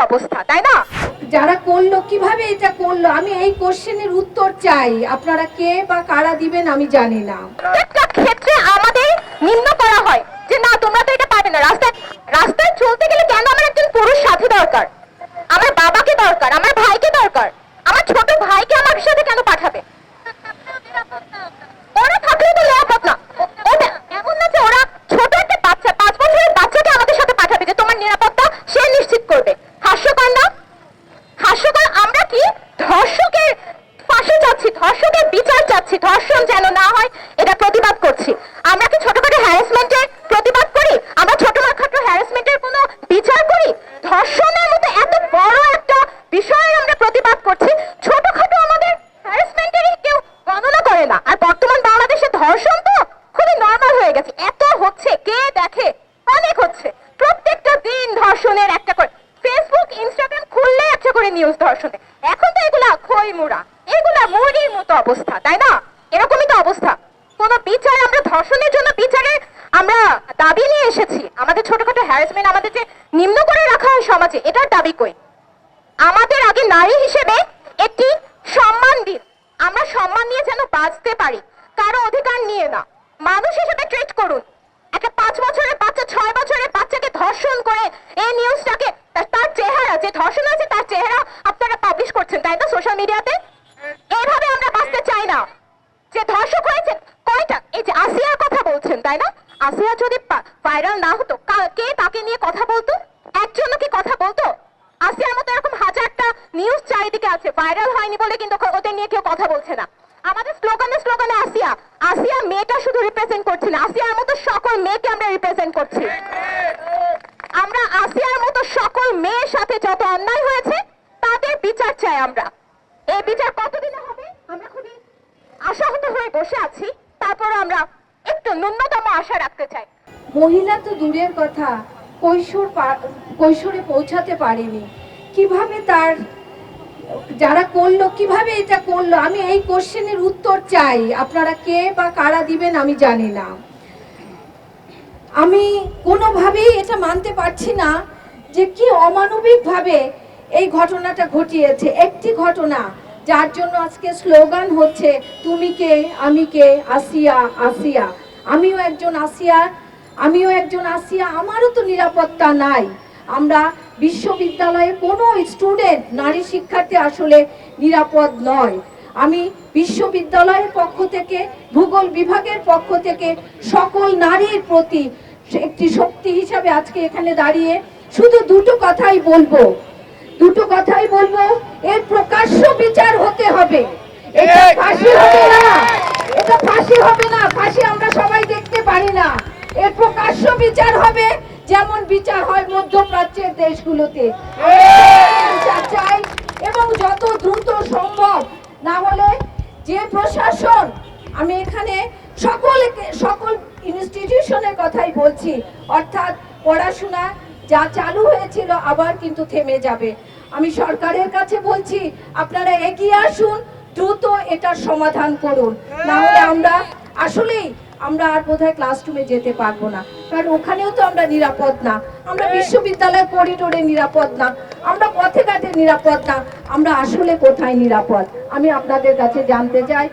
অবস্থা তাই না? যারা করল কীভাবে এটা করল? আমি এই কোশ্চেনের উত্তর চাই। আপনারা কে বা কারা দিবেন আমি জানি না। প্রত্যেকটা ক্ষেত্রে আমাদের নিম্ন করা হয় যে না তোমরা তো এটা পারবে না। রাস্তায় রাস্তায় চলতে গেলে কেন আমার একজন পুরুষ সাথী দরকার? আমার বাবাকে দরকার আমার ভাইকে দরকার আমার ছোট ভাইকে আমার সাথে কেন পাঠাবে ওরা থাকলে তো নিরাপদ না ও- ওটা এমন না যে ওরা ছোট একটা বাচ্চা পাঁচ বছরের বাচ্চাকে আমাদের সাথে পাঠাবে যে তোমার নিরাপত্তা সে নিশ্চিত করবে হাস্যকর না হাস্যকর আমরা কি ধর্ষকের ফাঁসি চাচ্ছি ধর্ষকের বিচার চাচ্ছি ধর্ষণ যেন না হয় এটা প্রতিবাদ করছি আমরা কি ছোটখাটো হ্যারাসমেন্টের প্রতিবাদ করি আমরা ছোটখাটো হ্যারাসমেন্টের কোনো বিচার করি ধর্ষণের মতো এত বড় একটা বিষয়ের আমরা প্রতিবাদ করছি ছোটখাটো আমাদের হ্যারাসমেন্টেরই কেউ গণনা করে না আর বর্তমান বাংলাদেশে ধর্ষণ তো খুবই নর্মাল এত হচ্ছে, কে দেখে? অনেক হচ্ছে। প্রত্যেকটা দিন ধর্ষণের একটা করে ফেসবুক ইনস্টাগ্রাম খুললে একটা করে নিউজ ধর্ষণে। এখন তো এগুলা খই মুড়া। এগুলা মুড়ির মতো অবস্থা, তাই না? এরকমই তো অবস্থা। কোন বিচার আমরা ধর্ষণের জন্য বিচারের আমরা দাবি নিয়ে এসেছি। আমাদের ছোটখাটো হ্যারাসমেন্ট আমাদের যে নিম্ন করে রাখা হয় সমাজে। এটার দাবি কই? আমাদের আগে নারী হিসেবে একটি সম্মান দিন। আমরা সম্মান নিয়ে যেন বাঁচতে পারি। কারও অধিকার নিয়ে না। মানুষ হিসেবে ট্রিট করুন। একটা পাঁচ বছরের বাচ্চা, ছয় বছরের বাচ্চাকে ধর্ষণ করে এই নিউজটাকে তার- চেহারা, যে ধর্ষণ হয়েছে তার চেহারা আপনারা পাবলিশ করছেন, তাই না সোশ্যাল মিডিয়াতে এইভাবে আমরা বাঁচতে চাই না। যে ধর্ষক হয়েছে, কয়টা? এই যে আসিয়ার কথা বলছেন, তাই না? আসিয়া যদি ভাইরাল না হতো, কে তাকে নিয়ে কথা বলতো? একজনও কি কথা বলতো? আসিয়ার মতো এরকম হাজারটা নিউজ চারিদিকে আছে ভাইরাল হয়নি বলে কিন্তু ওদের নিয়ে কেউ কথা বলছে না। আমাদের স্লোগানে স্লোগানে আসিয়া আসিয়া মেয়েটা শুধু রিপ্রেজেন্ট করছি না। আসিয়ার মতো সকল মেয়েকে আমরা রিপ্রেজেন্ট করছি। আমরা আসিয়ার মতো সকল মেয়ের সাথে যত অন্যায় হয়েছে, তাদের বিচার চাই আমরা। এই বিচার কতদিনে হবে? আমরা খুবই আশাহত হয়ে বসে আছি। তারপর আমরা একটু ন্যূনতম আশা রাখতে চাই। মহিলা তো দূরের কথা, কৈশোর কৈশোরে পৌঁছাতে পারেনি। কীভাবে তার যারা করল, কীভাবে এটা করল? আমি এই কোশ্চেনের উত্তর চাই। আপনারা কে বা কারা দিবেন আমি জানি না। আমি কোনোভাবেই এটা মানতে পারছি না যে কি অমানবিকভাবে এই ঘটনাটা ঘটিয়েছে। একটি ঘটনা যার জন্য আজকে স্লোগান হচ্ছে, তুমি কে, আমি কে? আসিয়া আসিয়া। আমিও একজন আসিয়া, আমিও একজন আসিয়া, আমারও তো নিরাপত্তা নাই। আমরা বিশ্ববিদ্যালয়ে কোনো স্টুডেন্ট নারী শিক্ষার্থী আসলে নিরাপদ নয়। আমি বিশ্ববিদ্যালয়ের পক্ষ থেকে ভূগোল বিভাগের পক্ষ থেকে সকল নারীর প্রতি একটি শক্তি হিসাবে আজকে এখানে দাঁড়িয়ে শুধু দুটো কথাই বলব। দুটো কথাই বলব এর প্রকাশ্য বিচার হতে হবে। এটা ফাঁসি হবে না। এটা ফাঁসি হবে না। ফাঁসি আমরা সবাই দেখতে পারি না। এর প্রকাশ্য বিচার হবে যেমন বিচার হয় মধ্যপ্রাচ্যের দেশগুলোতে। চাই এবং যত দ্রুত সম্ভব, না হলে যে প্রশাসন, আমি এখানে সকলকে, সকল ইনস্টিটিউশনের কথাই বলছি, অর্থাৎ পড়াশোনা যা চালু হয়েছিল আবার কিন্তু থেমে যাবে। আমি সরকারের কাছে বলছি, আপনারা এগিয়ে আসুন, দ্রুত এটার সমাধান করুন। না হলে আমরা আসলেই আমরা আর বোধহয় ক্লাসরুমে যেতে পারব না। কারণ ওখানেও তো আমরা নিরাপদ না। আমরা বিশ্ববিদ্যালয়ের করিডোরে নিরাপদ না। আমরা পথে ঘাটে নিরাপদ না। আমরা আসলে কোথায় নিরাপদ? আমি আপনাদের কাছে জানতে চাই